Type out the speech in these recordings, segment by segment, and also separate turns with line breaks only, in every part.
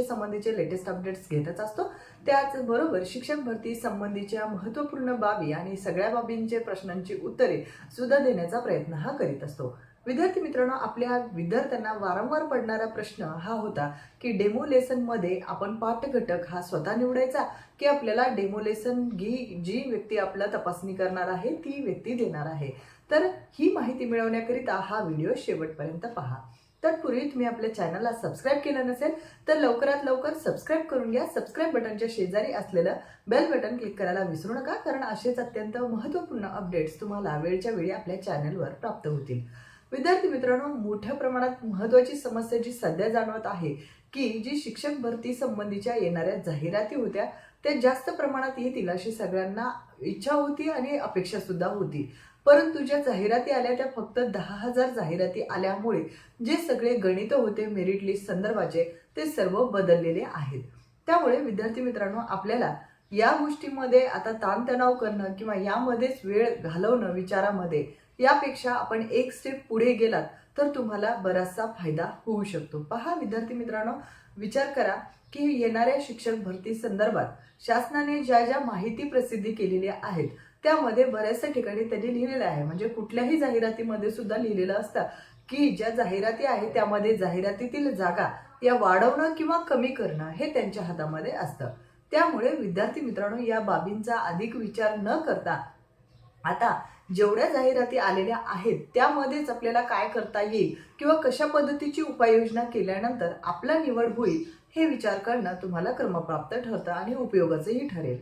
संबंधीचे latest updates घेतच असतो. त्याचबरोबर शिक्षक भरती संबंधीच्या महत्त्वपूर्ण बाबी आणि सगळ्या बाबींचे प्रश्नांची उत्तरे सुद्धा देण्याचा प्रयत्न हा करीत असतो. विद्यार्थी मित्रांनो आपल्या विद्यार्थ्यांना वारंवार पडणारा प्रश्न हा होता की डेमो लेसनमध्ये आपण पाठघटक हा स्वतः निवडायचा की आपल्याला डेमो लेसन घी जी व्यक्ती आपला तपासणी करणार आहे ती व्यक्ती देणार आहे? तर ही माहिती मिळवण्याकरिता हा व्हिडिओ शेवटपर्यंत पहा. तत्पूर्वी तुम्ही आपल्या चॅनलला सबस्क्राईब केलं नसेल तर लवकरात लवकर सबस्क्राईब करून घ्या. सबस्क्राईब बटनच्या शेजारी असलेलं बेल बटन क्लिक करायला विसरू नका कारण असेच अत्यंत महत्त्वपूर्ण अपडेट्स तुम्हाला वेळच्या वेळी आपल्या चॅनलवर प्राप्त होतील. विद्यार्थी मित्रांनो मोठ्या प्रमाणात महत्त्वाची समस्या जी सध्या जाणवत आहे की जी शिक्षक भरती संबंधीच्या येणाऱ्या जाहिराती होत्या त्या जास्त प्रमाणात येतील अशी सगळ्यांना इच्छा होती आणि अपेक्षा सुद्धा होती. परंतु ज्या जाहिराती आल्या त्या फक्त दहा हजार जाहिराती आल्यामुळे जे सगळे गणित होते मेरिट लिस्ट संदर्भाचे ते सर्व बदललेले आहेत. त्यामुळे विद्यार्थी मित्रांनो आपल्याला या गोष्टीमध्ये आता ताणतणाव करणं किंवा यामध्येच वेळ घालवणं विचारामध्ये यापेक्षा आपण एक स्टेप पुढे गेलात तर तुम्हाला बराचसा फायदा होऊ शकतो. पहा विद्यार्थी मित्रांनो विचार करा की येणाऱ्या शिक्षक भरती संदर्भात शासनाने ज्या ज्या माहिती प्रसिद्धी केलेल्या आहेत त्यामध्ये बऱ्याचशा ठिकाणी त्यांनी लिहिलेलं आहे. म्हणजे कुठल्याही जाहिरातीमध्ये सुद्धा लिहिलेलं असतं की ज्या जाहिराती आहेत त्यामध्ये जाहिरातीतील जागा या वाढवणं किंवा कमी करणं हे त्यांच्या हातामध्ये असतं. त्यामुळे विद्यार्थी मित्रांनो या बाबींचा अधिक विचार न करता आता जेवढ्या जाहिराती आलेल्या आहेत त्यामध्येच आपल्याला काय करता येईल किंवा कशा पद्धतीची उपाययोजना केल्यानंतर आपला निवड होईल हे विचार करणं तुम्हाला क्रमप्राप्त ठरतं आणि उपयोगाचंही ठरेल.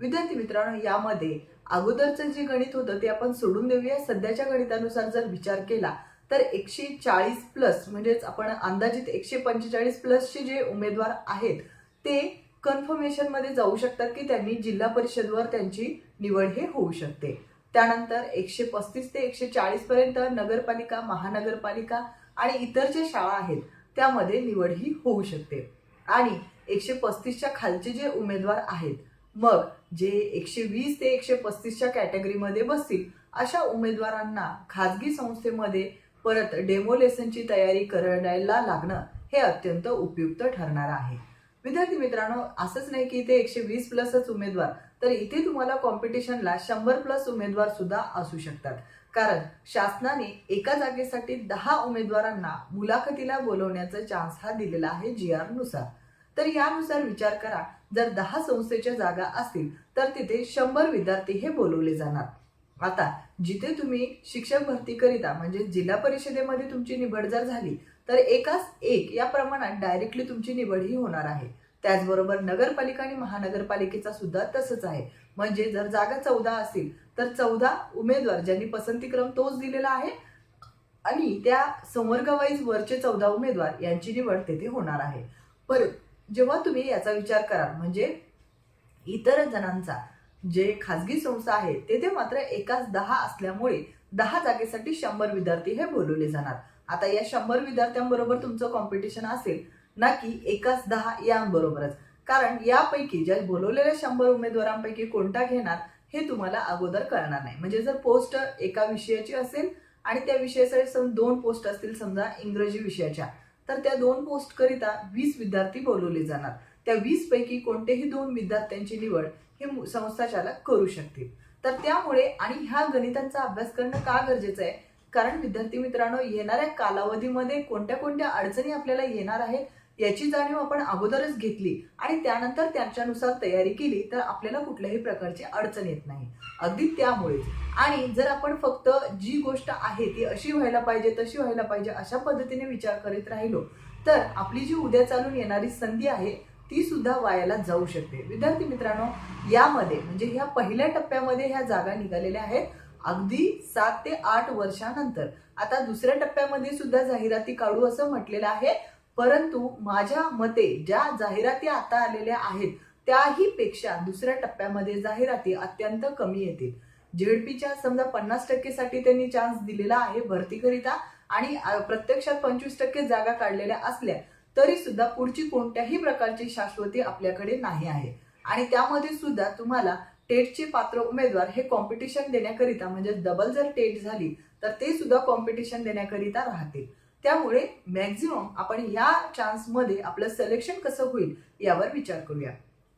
विद्यार्थी मित्रांनो यामध्ये अगोदरचं जे गणित होतं ते आपण सोडून देऊया. सध्याच्या गणितानुसार जर विचार केला तर एकशे चाळीस प्लस म्हणजेच आपण अंदाजित एकशे पंचेचाळीस प्लसचे जे उमेदवार आहेत ते कन्फर्मेशनमध्ये जाऊ शकतात की त्यांनी जिल्हा परिषदवर त्यांची निवड हे होऊ शकते. त्यानंतर एकशे पस्तीस ते एकशे चाळीस पर्यंत नगरपालिका महानगरपालिका आणि इतर ज्या शाळा आहेत त्यामध्ये निवड ही होऊ शकते. आणि एकशे पस्तीसच्या खालचे जे उमेदवार आहेत मग जे एकशे वीस ते एकशे पस्तीसच्या कॅटेगरीमध्ये बसतील अशा उमेदवारांना खाजगी संस्थेमध्ये परत डेमो लेसनची तयारी करायला लागणं हे अत्यंत उपयुक्त ठरणार आहे. विद्यार्थी मित्रांनो असंच नाही की इथे एकशे वीस प्लसच उमेदवार तर इथे तुम्हाला कॉम्पिटिशनला शंभर प्लस उमेदवार सुद्धा असू शकतात. कारण शासनाने एका जागेसाठी दहा उमेदवारांना मुलाखतीला बोलवण्याचा चान्स हा दिलेला आहे जी आरनुसार. तर यानुसार विचार करा. जर दहा संस्थेच्या जागा असतील तर तिथे शंभर विद्यार्थी हे बोलवले जाणार. आता जिथे तुम्ही शिक्षक भरती करिता म्हणजे जिल्हा परिषदेमध्ये तुमची निवड जर झाली तर एकाच एक या प्रमाणात डायरेक्टली तुमची निवड ही होणार आहे. त्याचबरोबर नगरपालिका आणि महानगरपालिकेचा सुद्धा तसंच आहे. म्हणजे जर जागा चौदा असतील तर चौदा उमेदवार ज्यांनी पसंतीक्रम तोच दिलेला आहे आणि त्या संवर्गवाईज वरचे चौदा उमेदवार यांची निवड तेथे होणार आहे. परत जेव्हा तुम्ही याचा विचार कराल म्हणजे इतर जणांचा जे खाजगी संस्था आहे तेथे मात्र एकाच दहा असल्यामुळे दहा जागेसाठी शंभर विद्यार्थी हे बोलवले जाणार. आता या शंभर विद्यार्थ्यांबरोबर तुमचं कॉम्पिटिशन असेल ना की एकाच दहा यांबरोबरच. कारण यापैकी ज्या बोलवलेल्या शंभर उमेदवारांपैकी कोणता घेणार हे तुम्हाला अगोदर कळणार नाही. म्हणजे जर पोस्ट एका विषयाची असेल आणि त्या विषयासाठी दोन पोस्ट असतील समजा इंग्रजी विषयाच्या तर त्या दोन पोस्ट करिता वीस विद्यार्थी बोलवले जाणार. त्या वीस पैकी कोणतेही दोन विद्यार्थ्यांची निवड हे संस्थाचालक करू शकतील तर त्यामुळे आणि ह्या गणितांचा अभ्यास करणं का गरजेचं आहे? कारण विद्यार्थी मित्रांनो येणाऱ्या कालावधीमध्ये कोणत्या कोणत्या अडचणी आपल्याला येणार आहेत? याची जाणीव आपण अगोदरच घेतली आणि त्यानंतर त्यांच्यानुसार तयारी केली तर आपल्याला कुठल्याही प्रकारची अडचण येत नाही. अगदी त्यामुळेच. आणि जर आपण फक्त जी गोष्ट आहे ती अशी व्हायला पाहिजे तशी व्हायला पाहिजे अशा पद्धतीने विचार करीत राहिलो तर आपली जी उद्या चालून येणारी संधी आहे ती सुद्धा वायाला जाऊ शकते. विद्यार्थी मित्रांनो यामध्ये म्हणजे ह्या पहिल्या टप्प्यामध्ये ह्या जागा निघालेल्या आहेत अगदी सात ते आठ वर्षानंतर. आता दुसऱ्या टप्प्यामध्ये सुद्धा जाहिराती काढू असं म्हटलेलं आहे परंतु माझ्या मते ज्या जाहिराती आता आलेल्या आहेत त्याही पेक्षा दुसऱ्या टप्प्यामध्ये जाहिराती अत्यंत कमी येतील. जेडपीच्या समजा पन्नास टक्केसाठी त्यांनी चान्स दिलेला आहे भरतीकरिता आणि प्रत्यक्षात पंचवीस टक्के जागा काढलेल्या असल्या तरी सुद्धा पुढची कोणत्याही प्रकारची शाश्वती आपल्याकडे नाही आहे. आणि त्यामध्ये सुद्धा तुम्हाला टेटचे पात्र उमेदवार हे कॉम्पिटिशन देण्याकरिता म्हणजे डबल जर टेट झाली तर ते सुद्धा कॉम्पिटिशन देण्याकरिता राहतील. त्यामुळे मॅक्झिमम आपण या चान्समध्ये आपलं सिलेक्शन कसं होईल यावर विचार करूया.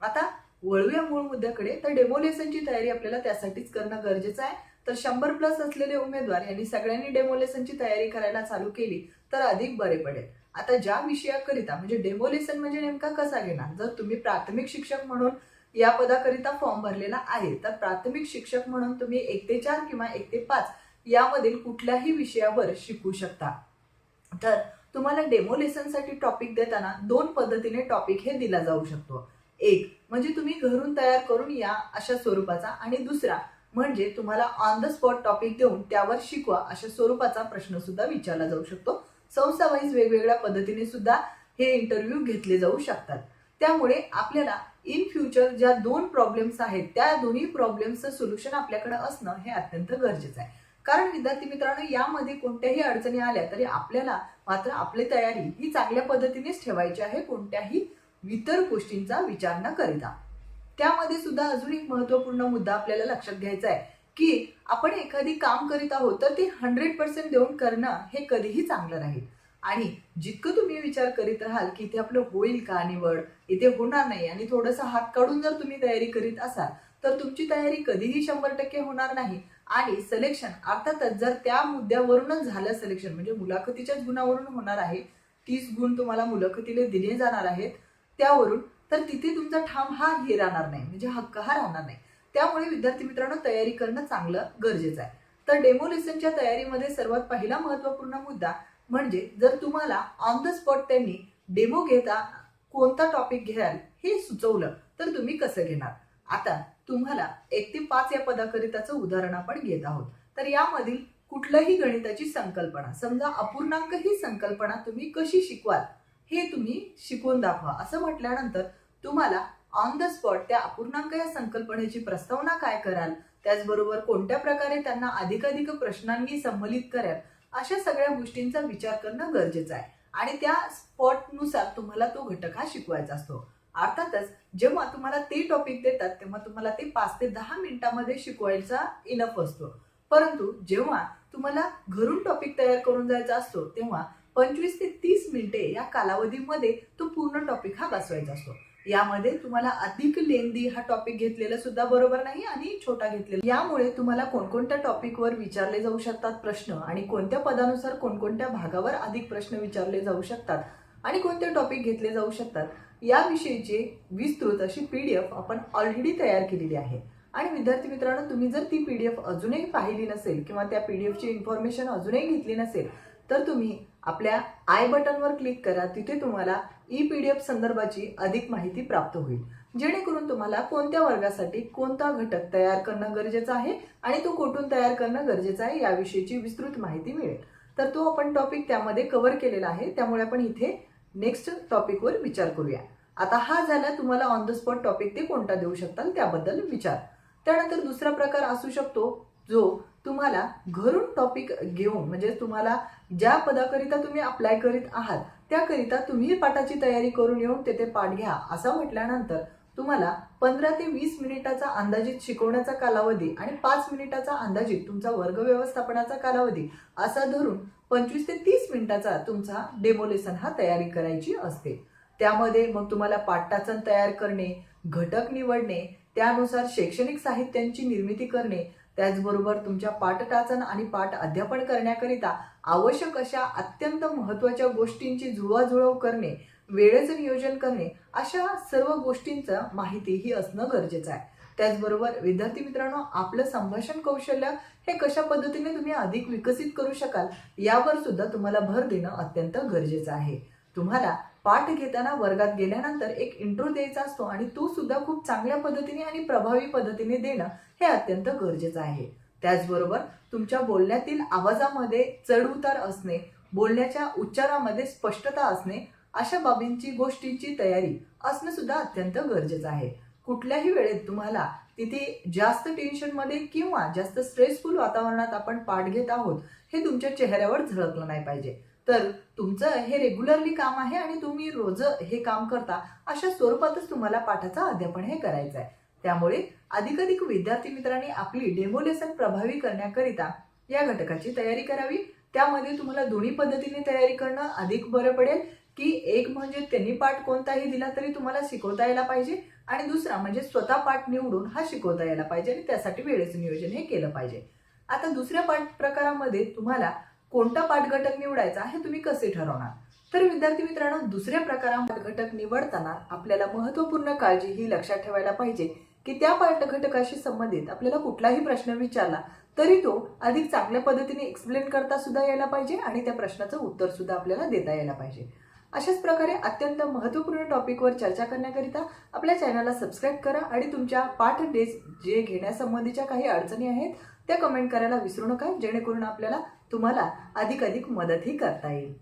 आता वळूया मूळ मुद्द्याकडे. तर डेमोलेशनची तयारी आपल्याला त्यासाठीच करणं गरजेचं आहे. तर शंभर प्लस असलेले उमेदवार यांनी सगळ्यांनी डेमोलेशनची तयारी करायला चालू केली तर अधिक बरे पडेल. आता ज्या विषयाकरिता म्हणजे डेमोलेसन म्हणजे नेमका कसा घेणार? जर तुम्ही प्राथमिक शिक्षक म्हणून या पदाकरिता फॉर्म भरलेला आहे तर प्राथमिक शिक्षक म्हणून तुम्ही एक ते चार किंवा एक ते पाच यामधील कुठल्याही विषयावर शिकू शकता. तर तुम्हाला डेमो लेसनसाठी टॉपिक देताना दोन पद्धतीने टॉपिक हे दिला जाऊ शकतो. एक म्हणजे तुम्ही घरून तयार करून या अशा स्वरूपाचा आणि दुसरा म्हणजे तुम्हाला ऑन द स्पॉट टॉपिक देऊन त्यावर शिकवा अशा स्वरूपाचा प्रश्न सुद्धा विचारला जाऊ शकतो. संस्था वाईज वेगवेगळ्या पद्धतीने सुद्धा हे इंटरव्ह्यू घेतले जाऊ शकतात. त्यामुळे आपल्याला इन फ्युचर ज्या दोन प्रॉब्लेम्स आहेत त्या दोन्ही प्रॉब्लेम्सचं सोल्युशन आपल्याकडे असणं हे अत्यंत गरजेचं आहे. कारण विद्यार्थी मित्रांनो यामध्ये कोणत्याही अडचणी आल्या तरी आपल्याला मात्र आपली तयारी ही चांगल्या पद्धतीनेच ठेवायची आहे कोणत्याही इतर गोष्टींचा विचार न करिता. त्यामध्ये सुद्धा अजून एक महत्त्वपूर्ण मुद्दा आपल्याला लक्षात घ्यायचा आहे की आपण एखादी काम करीत आहोत तर ते हंड्रेड पर्सेंट देऊन करणं हे कधीही चांगलं राहील आणि जितकं तुम्ही विचार करीत राहाल की इथे आपलं होईल का निवड इथे होणार नाही आणि थोडंसं हात काढून जर तुम्ही तयारी करीत असाल तर तुमची तयारी कधीही शंभर टक्के होणार नाही. आणि सिलेक्शन अर्थातच जर त्या मुद्द्यावरूनच झालं सिलेक्शन म्हणजे मुलाखतीच्याच गुणावरून होणार आहे तीस गुण तुम्हाला मुलाखतीला दिले जाणार आहेत त्यावरून तर तिथे तुमचा ठाम हा हे राहणार नाही म्हणजे हक्क हा राहणार नाही. त्यामुळे विद्यार्थी मित्रांनो तयारी करणं चांगलं गरजेचं आहे. तर डेमो लेसनच्या तयारीमध्ये सर्वात पहिला महत्त्वपूर्ण मुद्दा म्हणजे जर तुम्हाला ऑन द स्पॉट त्यांनी डेमो घेता कोणता टॉपिक घ्याल हे सुचवलं तर तुम्ही कसं घेणार? आता तुम्हाला एक ते पाच या पदाकरिताचं उदाहरण आपण घेत आहोत. तर यामधील कुठल्याही गणिताची संकल्पना समजा अपूर्णांक ही संकल्पना तुम्ही कशी शिकवाल हे तुम्ही शिकवून दाखवा. असं म्हटल्यानंतर तुम्हाला ऑन द स्पॉट त्या अपूर्णांक या संकल्पनेची प्रस्तावना काय कराल त्याचबरोबर कोणत्या प्रकारे त्यांना अधिकाधिक प्रश्नांनी संमलित कराल अशा सगळ्या गोष्टींचा विचार करणं गरजेचं आहे. आणि त्या स्पॉटनुसार तुम्हाला तो घटक हा शिकवायचा असतो. अर्थातच जेव्हा तुम्हाला ते टॉपिक देतात तेव्हा तुम्हाला ते पाच ते दहा मिनिटांमध्ये शिकवायचा इनफ असतो. परंतु जेव्हा तुम्हाला घरून टॉपिक तयार करून जायचा असतो तेव्हा पंचवीस ते तीस मिनिटे या कालावधीमध्ये तो पूर्ण टॉपिक हा बसवायचा असतो. यामध्ये तुम्हाला अधिक लेंदी हा टॉपिक घेतलेला सुद्धा बरोबर नाही आणि छोटा घेतलेला. यामुळे तुम्हाला कोणकोणत्या टॉपिकवर विचारले जाऊ शकतात प्रश्न आणि कोणत्या पदानुसार कोणकोणत्या भागावर अधिक प्रश्न विचारले जाऊ शकतात आणि कोणते टॉपिक घेतले जाऊ शकतात याविषयीची विस्तृत अशी पी डी एफ आपण ऑलरेडी तयार केलेली आहे. आणि विद्यार्थी मित्रांनो तुम्ही जर ती पी डी एफ अजूनही पाहिली नसेल किंवा त्या पी डी एफची इन्फॉर्मेशन अजूनही घेतली नसेल तर तुम्ही आपल्या आय बटनवर क्लिक करा तिथे तुम्हाला ई पी डी एफ संदर्भाची अधिक माहिती प्राप्त होईल. जेणेकरून तुम्हाला कोणत्या वर्गासाठी कोणता घटक तयार करणं गरजेचं आहे आणि तो कुठून तयार करणं गरजेचं आहे याविषयीची विस्तृत माहिती मिळेल. तर तो आपण टॉपिक त्यामध्ये कव्हर केलेला आहे त्यामुळे आपण इथे नेक्स्ट टॉपिकवर विचार करूया. आता हा झाला तुम्हाला ऑन द स्पॉट टॉपिक ते कोणता देऊ शकताल त्याबद्दल विचार. त्यानंतर दुसरा प्रकार असू शकतो जो तुम्हाला घरून टॉपिक घेऊन म्हणजे तुम्हाला ज्या पदाकरिता तुम्ही अप्लाय करीत आहात त्याकरिता तुम्ही पाठाची तयारी करून येऊन तेथे पाठ घ्या. असं म्हटल्यानंतर तुम्हाला पंधरा ते वीस मिनिटाचा अंदाजित शिकवण्याचा कालावधी आणि पाच मिनिटाचा अंदाजित तुमचा वर्ग व्यवस्थापनाचा कालावधी असा धरून पंचवीस ते तीस मिनिटाचा तुमचा डेमोलेसन हा तयारी करायची असते. त्यामध्ये मग तुम्हाला पाठटाचन तयार करणे घटक निवडणे त्यानुसार शैक्षणिक साहित्यांची निर्मिती करणे त्याचबरोबर तुमच्या पाठटाचन आणि पाठ अध्यापन करण्याकरिता आवश्यक अशा अत्यंत महत्त्वाच्या गोष्टींची जुळवाजुळव करणे वेळेचं नियोजन करणे अशा सर्व गोष्टींचं माहिती ही असणं गरजेचं आहे. त्याचबरोबर विद्यार्थी मित्रांनो आपलं संभाषण कौशल्य हे कशा पद्धतीने तुम्ही अधिक विकसित करू शकाल यावर सुद्धा तुम्हाला भर देणं अत्यंत गरजेचं आहे. तुम्हाला पाठ घेताना वर्गात गेल्यानंतर एक इंट्रो द्यायचा असतो आणि तो सुद्धा खूप चांगल्या पद्धतीने आणि प्रभावी पद्धतीने देणं हे अत्यंत गरजेचं आहे. त्याचबरोबर तुमच्या बोलण्यातील आवाजामध्ये चढउतार असणे बोलण्याच्या उच्चारामध्ये स्पष्टता असणे अशा बाबींची गोष्टींची तयारी असणं सुद्धा अत्यंत गरजेचं आहे. कुठल्याही वेळेत तुम्हाला तिथे जास्त टेन्शनमध्ये किंवा जास्त स्ट्रेसफुल वातावरणात आपण पाठ घेत आहोत हे तुमच्या चेहऱ्यावर झळकलं नाही पाहिजे. तर तुमचं हे रेग्युलरली काम आहे आणि तुम्ही रोज हे काम करता अशा स्वरूपातच तुम्हाला पाठाचं अध्यापन हे करायचं आहे. त्यामुळे अधिकाधिक विद्यार्थी मित्रांनी आपली डेमो लेसन प्रभावी करण्याकरिता या घटकाची तयारी करावी. त्यामध्ये तुम्हाला दोन्ही पद्धतीने तयारी करणं अधिक बरं पडेल. की एक म्हणजे त्यांनी पाठ कोणताही दिला तरी तुम्हाला शिकवता यायला पाहिजे आणि दुसरा म्हणजे स्वतः पाठ निवडून हा शिकवता यायला पाहिजे आणि त्यासाठी वेळेचं नियोजन हे केलं पाहिजे. आता दुसऱ्या पाठ प्रकारामध्ये तुम्हाला कोणता पाठ घटक निवडायचा हे तुम्ही कसे ठरवणार? तर विद्यार्थी मित्रांनो दुसऱ्या प्रकारात घटक निवडताना आपल्याला महत्त्वपूर्ण काळजी ही लक्षात ठेवायला पाहिजे की त्या पाठ घटकाशी संबंधित आपल्याला कुठलाही प्रश्न विचारला तरी तो अधिक चांगल्या पद्धतीने एक्सप्लेन करता सुद्धा यायला पाहिजे आणि त्या प्रश्नाचं उत्तर सुद्धा आपल्याला देता यायला पाहिजे. अशाच प्रकारे अत्यंत महत्त्वपूर्ण टॉपिकवर चर्चा करण्याकरिता आपल्या चॅनलला सबस्क्राईब करा आणि तुमच्या पाठ डेज जे घेण्यासंबंधीच्या काही अडचणी आहेत त्या कमेंट करायला विसरू नका जेणेकरून आपल्याला तुम्हाला अधिक अधिक मदतही करता येईल.